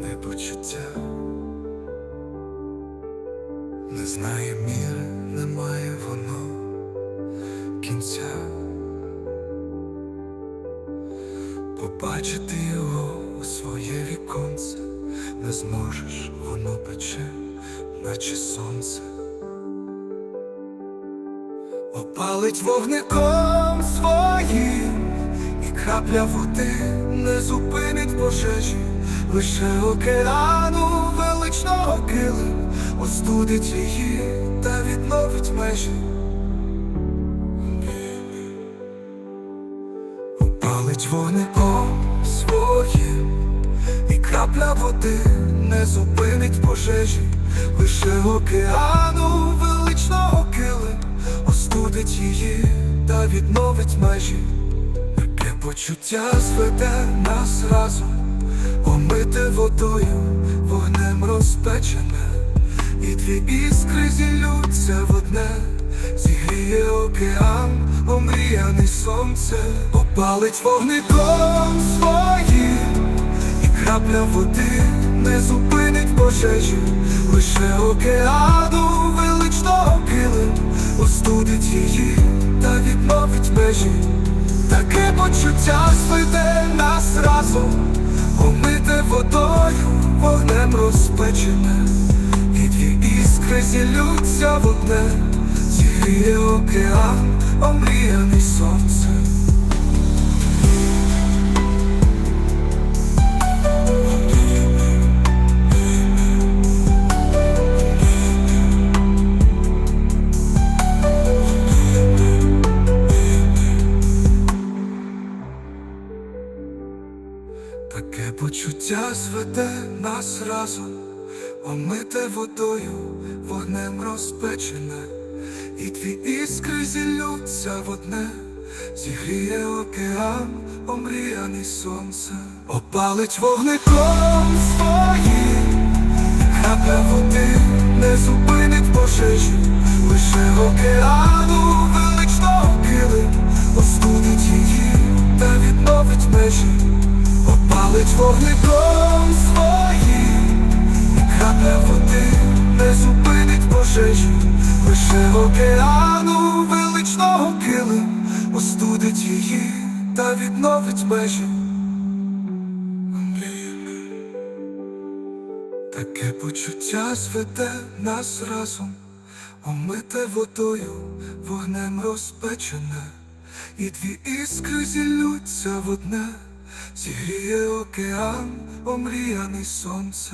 не почуття, не знає міри, немає воно кінця, побачити його своє віконце, не зможеш, воно пече, наче сонце. Опалить вогником своїм крапля води не зупинить пожежі, лише океану величного килим остудить її та відновить межі. Опалить вогником своїм, і крапля води не зупинить пожежі, лише океану величного килим остудить її та відновить межі. Почуття зведе нас разом, омите водою, вогнем розпечене, і дві іскри зілються в одне, зігріє океан, омріяний сонце, опалить вогником своїм, і крапля води не зупинить пожежі, лише океану величного килим. Остудить її та відновить межі. Таке почуття зведе нас разом, омите водою, вогнем розпечене, і дві іскри зілються в одне, зігріє океан, омріяний сонцем. Таке почуття зведе нас разом, омите водою, вогнем розпечене, і дві іскри зілються в одне, зігріє океан, омріяний сонце, опалить вогником своїм, крапля води не зупинить пожежі, лише океану величного килим остудить її вогником своїм, крапля води не зупинить пожежі, лише океану величного килим остудить її та відновить межі. Таке почуття зведе нас разом, омите водою, вогнем розпечене, і дві іскри зілються в одне, зігріє океан, омріяний сонце.